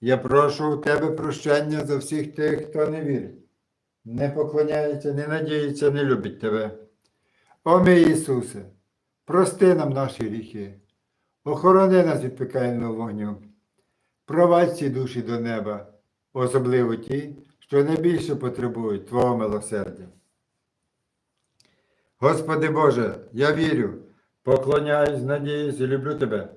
Я прошу у Тебе прощення за всіх тих, хто не вірить. Не поклоняється, не надіється, не любить Тебе. О мій Ісусе, прости нам наші гріхи, охорони нас від пекельного вогню, провадь ці душі до неба, особливо ті, що найбільше потребують Твого милосердя. Господи Боже, я вірю, поклоняюсь, надіюсь і люблю Тебе.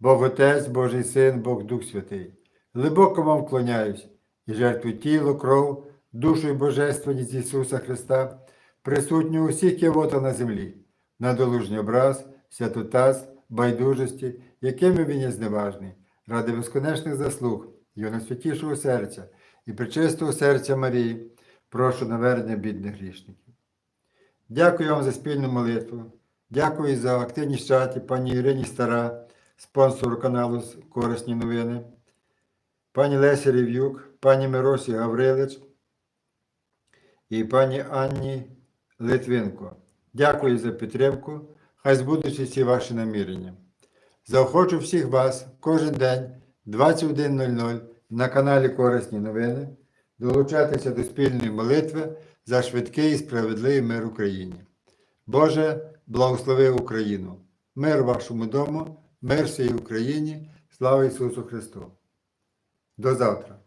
Бог Отець, Божий Син, Бог Дух Святий, глибоко вам вклоняюсь і жертвую тіло, кров, душу і божественність Ісуса Христа, присутню усіх кивота на землі, на долужній образ, святотаз, байдужості, якими він є зневажний, ради безконечних заслуг, його найсвятішого серця і причистого серця Марії, прошу навернення бідних грішників. Дякую вам за спільну молитву. Дякую за активність чаті пані Ірині Стара, спонсору каналу Корисні новини, пані Лесі Рів'юк, пані Миросі Гаврилич і пані Анні Литвинко. Дякую за підтримку. Хай збудуться всі ваші намірення. Заохочу всіх вас кожен день 21.00 на каналі Корисні новини долучатися до спільної молитви за швидкий і справедливий мир Україні. Боже, благослови Україну! Мир вашому дому, мир всій Україні, слава Ісусу Христу! До завтра!